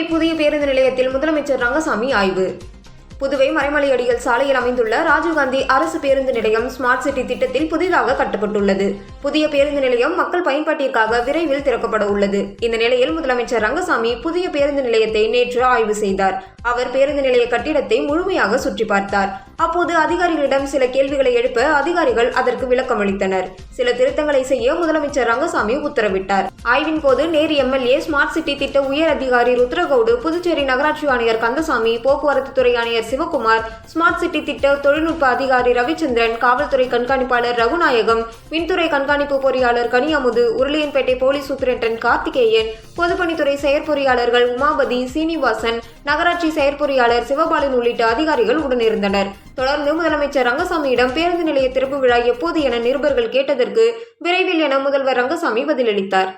புதிய பேருந்து நிலையத்தில் முதலமைச்சர் ரங்கசாமி ஆய்வு. புதுவை மறைமலையடிகள் சாலையில் அமைந்துள்ள ராஜீவ்காந்தி அரசு பேருந்து நிலையம் ஸ்மார்ட் சிட்டி திட்டத்தில் புதிதாக கட்டப்பட்டுள்ளது. புதிய பேருந்து நிலையம் மக்கள் பயன்பாட்டிற்காக விரைவில் திறக்கப்பட உள்ளது. இந்த நிலையில் முதலமைச்சர் ரங்கசாமி புதிய பேருந்து நிலையத்தை நேற்று ஆய்வு செய்தார். அவர் பேருந்து நிலைய கட்டிடத்தை முழுமையாக சுற்றி பார்த்தார். அப்போது அதிகாரிகளிடம் சில கேள்விகளை எழுப்ப அதிகாரிகள் அதற்கு விளக்கம் அளித்தனர். சில திருத்தங்களை செய்ய முதலமைச்சர் ரங்கசாமி உத்தரவிட்டார். ஆய்வின் போது நேரு எம்எல்ஏ ஸ்மார்ட் சிட்டி திட்ட உயர் அதிகாரி ருத்ரகவுடு புதுச்சேரி நகராட்சி ஆணையர் கந்தசாமி போக்குவரத்து துறை ஆணையர் சிவகுமார் ஸ்மார்ட் சிட்டி திட்ட தொழில்நுட்ப அதிகாரி ரவிச்சந்திரன் காவல்துறை கண்காணிப்பாளர் ரகுநாயகம் மின்துறை கண்காணி கண்காணிப்பு பொறியாளர் கனியமுது உருளியன்பேட்டை போலீஸ் சூப்பரிண்டன் கார்த்திகேயன் பொதுப்பணித்துறை செயற்பொறியாளர்கள் உமாபதி சீனிவாசன் நகராட்சி செயற்பொறியாளர் சிவபாலன் உள்ளிட்ட அதிகாரிகள் உடனிருந்தனர். தொடர்ந்து முதலமைச்சர் ரங்கசாமியிடம் பேருந்து நிலைய திறப்பு விழா எப்போது என நிருபர்கள் கேட்டதற்கு விரைவில் என முதல்வர் ரங்கசாமி பதிலளித்தார்.